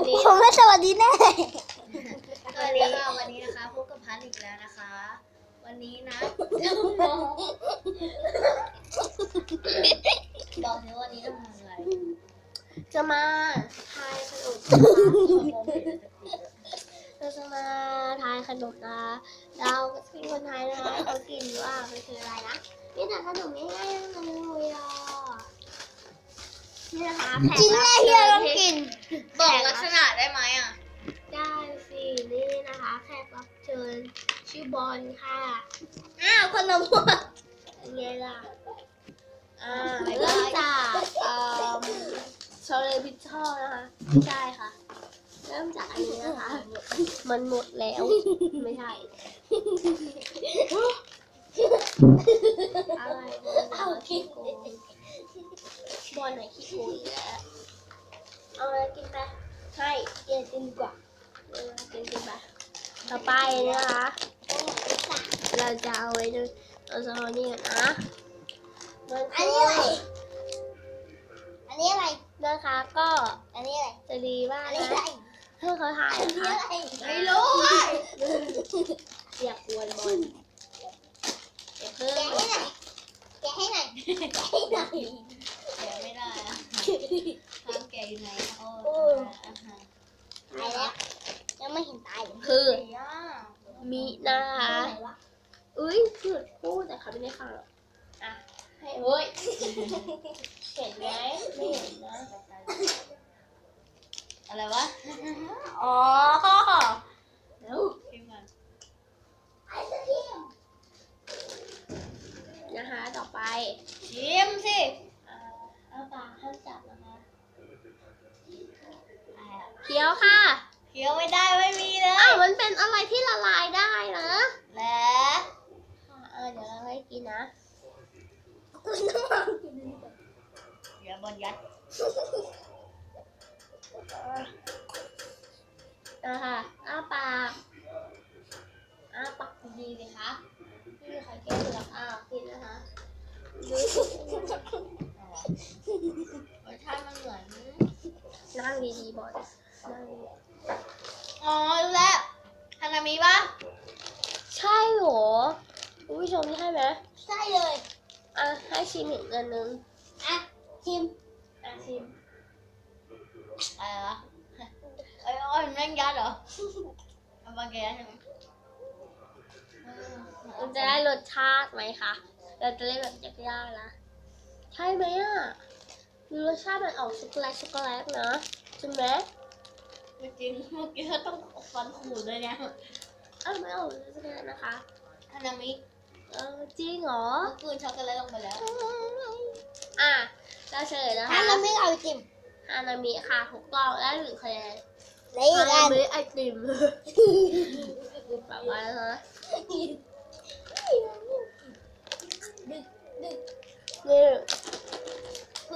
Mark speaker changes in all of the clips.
Speaker 1: ผมไม่สวัสดีแน่
Speaker 2: สวัสดีค่ะวันนี้นะคะพบกับพันอีกแล้วนะคะ วันนี้นะบอกเลยวันนี้เราทำอะไร
Speaker 1: จะมา
Speaker 2: ทายขนม
Speaker 1: เราจะมาทายขนมนะเราเป็นคนไทยนะคะเขากินว่ามันคืออะไรนะนี่แต่ขนมง่ายๆทั้งนั้นเลยอะ นี่นะคะแผง
Speaker 3: จริง
Speaker 1: รับ
Speaker 3: นะเฮียลองกิน
Speaker 2: บอกลักษณะได้ไหมอะ
Speaker 1: ได้สินี่นะคะแขกรับเชิญชื่อบอลค่ะ
Speaker 3: อ้าวขนมหมด
Speaker 1: เป็นไงล่ะอ่าเริ่มจากเอ่อโชเลบิทอลนะคะไม่ใช่ค่ะ เริ่มจากอันนี้นะคะ มันหมดแล้ว ไม่ใช่ อะไรบอลเอาขี้โกงบอลไหนขี้โกงอีกแล้วเอาอะไรกินไปให้เกียนกินดีกว่าเออกินกินไปต่อไปนะคะ เราจะเอาไว้ดูเราจะเอานี่ก่อนนะมัน
Speaker 3: อัน
Speaker 1: คื
Speaker 3: นี้อะไร อันนี้อะไร
Speaker 1: นะคะก็
Speaker 3: อันนี้อะไร
Speaker 1: จะดีมาก
Speaker 3: อันนี้
Speaker 1: นะ
Speaker 3: อะไร
Speaker 1: ให้เขาถ่าย
Speaker 3: อัน
Speaker 1: นะ
Speaker 3: นี้
Speaker 1: คะ
Speaker 3: อะไร
Speaker 2: ไม่รู้อะ
Speaker 1: อย่ากวนบอลอย่าเพิ่ง
Speaker 3: แกะให้หน่อยแกะให้หน่อยแกะให้หน่อย
Speaker 2: แกะไม่ได้อะ ทางแกอยู่ไหนโอ้
Speaker 3: โอ้
Speaker 2: อาหาร
Speaker 3: ตายแล้วยังไม่เห็นตายเลย
Speaker 1: คือมีนะคะ
Speaker 3: ไหนวะ
Speaker 1: อุ้ยพูดพูดแต่เขาไม่ได้ฟังหรอกอะให้เฮ้ยเห็นไหมไม่เห็นนะ
Speaker 2: อะไรวะ
Speaker 3: อ๋อ
Speaker 1: แล้ว
Speaker 2: พิมพ์ก่อน
Speaker 3: ไอศครีม
Speaker 1: นะคะต่อไป
Speaker 2: ชิมสิ
Speaker 1: ปากห้ามจับนะคะ
Speaker 2: อะไรอะ
Speaker 1: เคี้ยวค่ะ
Speaker 2: เคี้ยวไม่ได้ไม่มีเลย
Speaker 1: อ้าวมันเป็นอะไรที่ละลายได้นะ
Speaker 2: และ
Speaker 1: ค่ะเออเดี๋ยวเราให้กินนะ
Speaker 3: คุณต้องลองกินดูก่อน
Speaker 2: อย่าบอลยัด
Speaker 1: นะคะอ้าปากอ้าปากดีๆเลยคะไม่มีใครแก้เลยหรอกอ้าวกินนะคะดูสิ
Speaker 2: รสชาติมันเหมือน
Speaker 1: นั่งดีๆบอลนั่งดี
Speaker 2: อ๋อรู้แล้วฮานามิปะ
Speaker 1: ใช่เหรอคุณผู้ชมใช่ไหม
Speaker 3: ใช่เลย
Speaker 1: อะให้ชิมอีกอันนึง
Speaker 3: อะชิม
Speaker 1: อะชิม
Speaker 2: อะไรวะไอ้อ้อยมันแม่งยัดเหรอเอาบางแกยัดใช่ไหม
Speaker 1: มันจะได้รสชาติไหมคะเราจะเล่นแบบยากๆนะ ใช่ไหมอะดูรสชาติมันออกช็อกโกแลตช็อกโกแลตนะใช่ไหม
Speaker 2: ไม่จริงเมื่อกี้เขาต้องฟันขูดเลยเนี่ย
Speaker 1: อ้าวไม่ออกช็อกโกแลตนะคะ
Speaker 2: ฮานามิ
Speaker 1: เออจริงเหรอ
Speaker 2: เมื่อคืนช็อกโกแลตลงไปแล้ว
Speaker 1: อะเราเฉลยนะ
Speaker 3: ถ้า
Speaker 1: คะ
Speaker 3: เราไม่เอาไปจิ้ม
Speaker 1: ฮานามิค่ะถูกต้องและหนึ่งคะแนน
Speaker 3: แล้วอี
Speaker 1: ฮากนา
Speaker 3: อัน
Speaker 1: มิไอติมแบบว่านะ
Speaker 3: ดึกดึก
Speaker 1: นี่
Speaker 2: เพิ่ง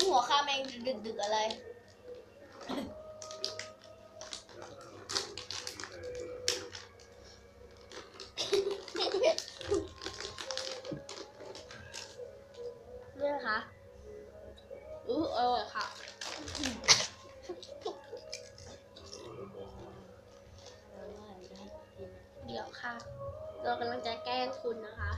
Speaker 2: หัวข้ามเองดึกดึกๆอะไร
Speaker 1: นี่นะคะอู้อร่อยค่ะเดี๋ยวค่ะ เรากำลังจะแกล้งคุณนะคะ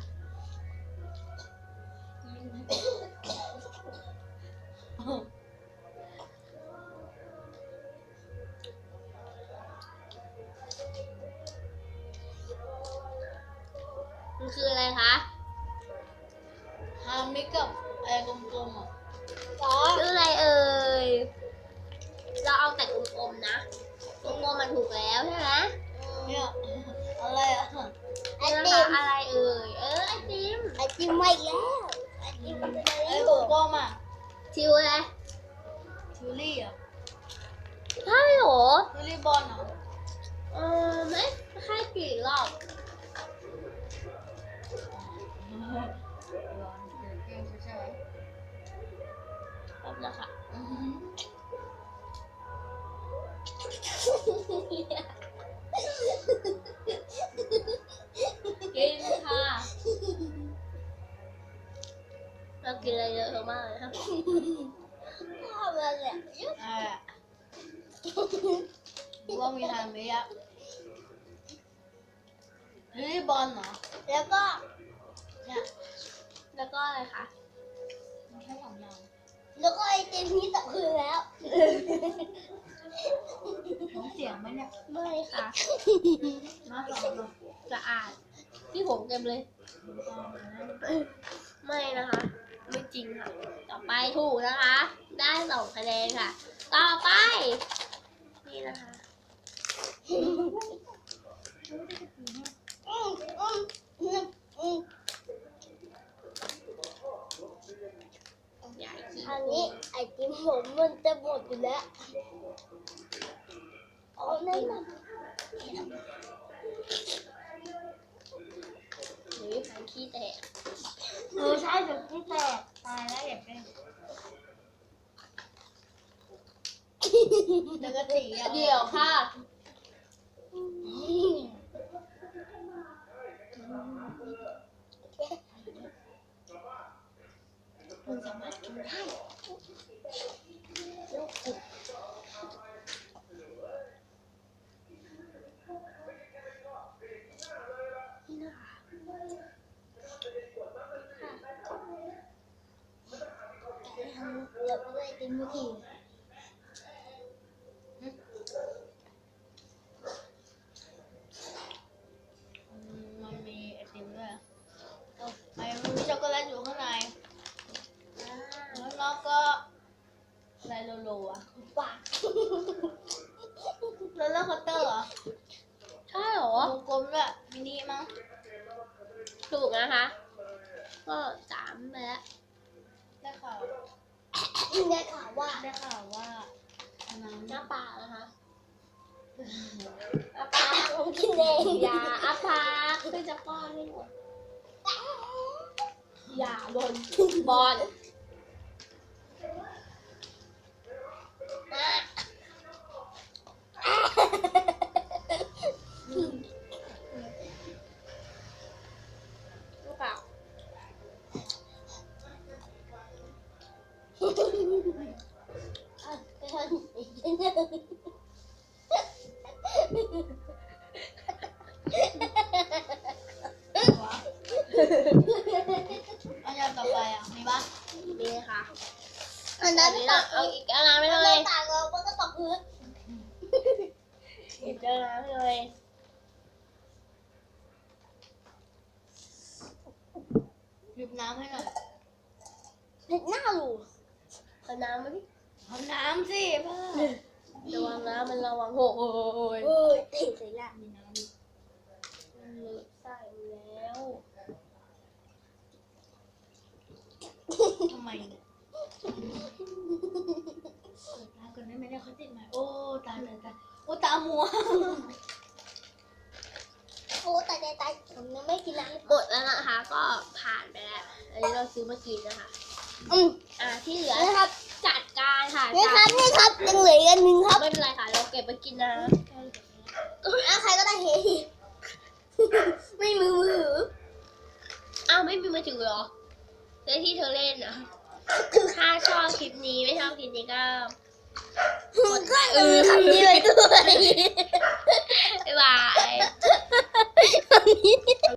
Speaker 1: ไอติมมา
Speaker 3: อีกไอ้แล้ว
Speaker 2: กลมอะ
Speaker 1: ทิวอะไร
Speaker 2: ทิวลี่อะ
Speaker 1: ใช่หรอ
Speaker 2: ทิวลี่บอลเหรอ
Speaker 1: เออไม่ใช่กี่รอบ
Speaker 2: บอลเดี๋ยวเกมใช่ไหม
Speaker 1: รอบนะคะ กินอะไรเยอะมากเลยครับ
Speaker 3: ชอบเลยเนี่ย
Speaker 2: อะไรอะว่ามีทางนี้อะลิลลี่บอลเหรอ
Speaker 3: แล้วก็
Speaker 2: เนี่ย
Speaker 1: แล้วก็อะไรคะ
Speaker 2: มันแค่สองอย่าง
Speaker 3: แล้วก็ไอติมนี้ตกคืนแล้ว
Speaker 2: น้องเสียงไหมเนี่ย
Speaker 1: ไม่ค่ะ
Speaker 2: มาสองเนาะ
Speaker 1: สะอาดพี่ผมเต็มเลย ไม่นะคะ ไม่จริงค่ะ ต่อไปถูกนะคะ ได้สองคะแนนค่ะ ต่อไป นี่นะคะ
Speaker 3: อันนี้ไอติมผมมันจะหมดอยู่แล้วเอานั่นน่ะ
Speaker 2: ช่แบบที่แตกตายแล้วอยากได้เดี๋ยวก็ตีอะ
Speaker 1: เดี๋ยวค่ะ
Speaker 2: มันสามารถกินได้
Speaker 1: นี่นะคะ
Speaker 3: เดี๋ ยวไปไอติมเมื่อกี้
Speaker 2: อืมมันมีไอติมด้วยเอาไอ้มันมีช็อกโกแลตอยู่ข้างในแล้วนอกก็อะไรโลโลอะ
Speaker 3: ปาก
Speaker 2: โรลเลอร์คอตเตอร์เหรอ
Speaker 1: ใช่เหรอ
Speaker 2: วงกลมด้วยมินิมั้ง
Speaker 1: ถูกนะคะ ก็สามไปแล้ว
Speaker 2: ได้ข่าว
Speaker 3: ได้ข่าวว่า
Speaker 2: ได้ข่าวว่าอันนั้น
Speaker 1: หน้าปากนะคะ
Speaker 3: อาปากผมกินเอง
Speaker 1: อย่าอาปากคือจะป้อนให้หมดอย่าบนบอล อะ
Speaker 3: ไปทำอีกนิดนึง
Speaker 2: อันอย่างต่อไปอะมีปะ
Speaker 1: นี่ค่ะ
Speaker 3: อัน
Speaker 1: แบ
Speaker 3: นั้น
Speaker 1: บนี้
Speaker 3: ต
Speaker 1: นะ
Speaker 3: ก
Speaker 1: เอาอีกอันนั้นไป
Speaker 3: พื้น
Speaker 1: เลย
Speaker 3: ตากเราก็ตกพื้น
Speaker 1: อีกอันนั้นไปเลย
Speaker 2: หยิบน้ำให้หน่อย
Speaker 3: เผ็ดหน้าหลู
Speaker 1: เอาน้ำมาดิ
Speaker 2: เอาน้ำสิพ่อ
Speaker 1: ระวังนะมันระวังโหย
Speaker 3: เอ้ยติดใส่ละ
Speaker 2: มีน้ำ
Speaker 1: มันเลอะใส่แล้ว
Speaker 2: ทำไมเนี่ยเปิดตาก่อนได้ไหมเนี่ยเขาติดไหมโอ้ตายตายตายโอ้ตามัว
Speaker 3: โอ้ตายตายตายผมยังไม่กินน้ำ
Speaker 1: หมดแล้วนะคะ ก็ผ่านไปแล้ว อันนี้เราซื้อมากินนะคะ
Speaker 3: อืม
Speaker 1: อ่าที่เหลือ
Speaker 3: นี่ครับ
Speaker 1: การค่ะ
Speaker 3: นี่ครับ นี่ครับยังเหลืออีกอันหนึ่งครับ
Speaker 1: ไม่เป็นไรค่ะ เราเก็บไปกินนะ
Speaker 3: อะใครก็ได้เฮไม่มือมือ
Speaker 1: อ้าวไม่มีมือถือเหรอในที่เธอเล่นนะถ้าชอบคลิปนี้ไม่ชอบคลิปนี้ก็
Speaker 3: มันก็มือคำนี้เลยด้วย
Speaker 1: บ๊ายบาย